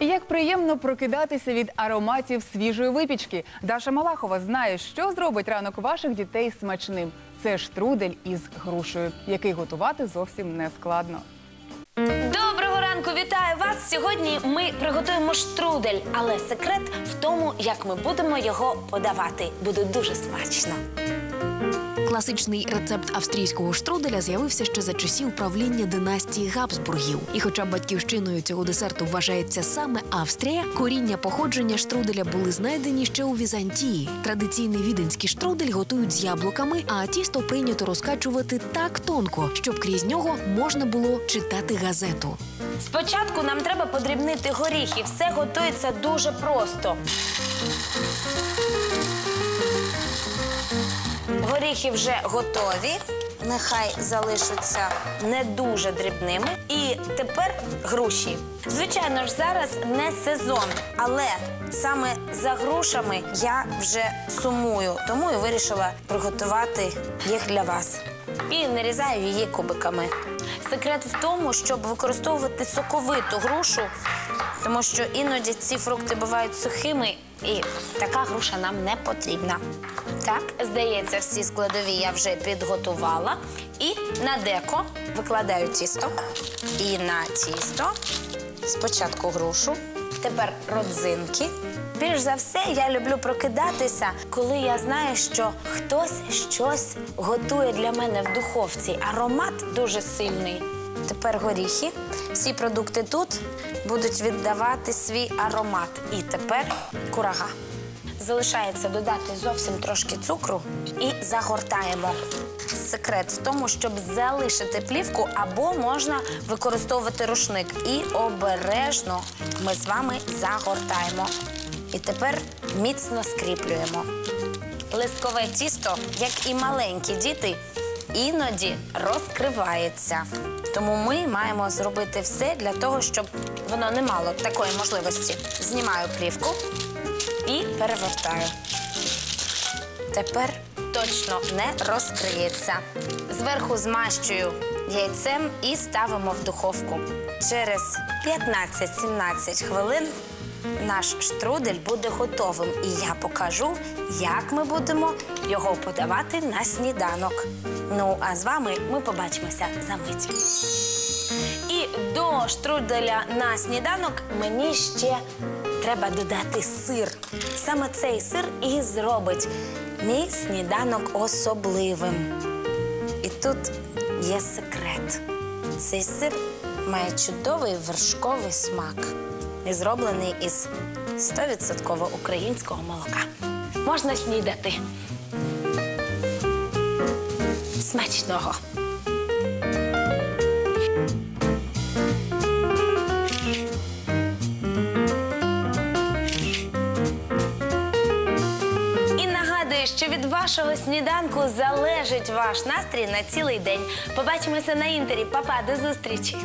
Як приємно прокидатися від ароматів свіжої випічки. Даша Малахова знає, що зробить ранок ваших дітей смачним. Це штрудель із грушею, який готувати зовсім не складно. Доброго ранку, вітаю вас! Сьогодні ми приготуємо штрудель, але секрет в тому, як ми будемо його подавати. Буде дуже смачно. Класичний рецепт австрійського штруделя з'явився ще за часів правління династії Габсбургів. І хоча батьківщиною цього десерту вважається саме Австрія, коріння походження штруделя були знайдені ще у Візантії. Традиційний віденський штрудель готують з яблуками, а тісто прийнято розкачувати так тонко, щоб крізь нього можна було читати газету. Спочатку нам треба подрібнити горіхи. Все готується дуже просто. Горіхи вже готові. Нехай залишаться не дуже дрібними. І тепер груші. Звичайно ж, зараз не сезон, але саме за грушами я вже сумую, тому і вирішила приготувати їх для вас. І нарізаю її кубиками. Секрет в тому, щоб використовувати соковиту грушу, тому що іноді ці фрукти бувають сухими, і така груша нам не потрібна. Так, здається, всі складові я вже підготувала. І на деко викладаю тісто. І на тісто спочатку грушу, тепер родзинки. Більш за все, я люблю прокидатися, коли я знаю, що хтось щось готує для мене в духовці. Аромат дуже сильний. Тепер горіхи. Всі продукти тут будуть віддавати свій аромат. І тепер курага. Залишається додати зовсім трошки цукру і загортаємо. Секрет в тому, щоб залишити плівку, або можна використовувати рушник. І обережно ми з вами загортаємо. І тепер міцно скріплюємо. Листкове тісто, як і маленькі діти, іноді розкривається. Тому ми маємо зробити все для того, щоб воно не мало такої можливості. Знімаю плівку і перевертаю. Тепер точно не розкриється. Зверху змащую яйцем і ставимо в духовку. Через 15-17 хвилин наш штрудель буде готовим. І я покажу, як ми будемо його подавати на сніданок. Ну, а з вами ми побачимося за мить. І до штруделя на сніданок мені ще треба додати сир. Саме цей сир і зробить мій сніданок особливим. І тут є секрет. Цей сир має чудовий вершковий смак і зроблений із 100% українського молока. Можна снідати. Смачного! Що від вашого сніданку залежить ваш настрій на цілий день. Побачимося на інтері. Па-па, до зустрічі!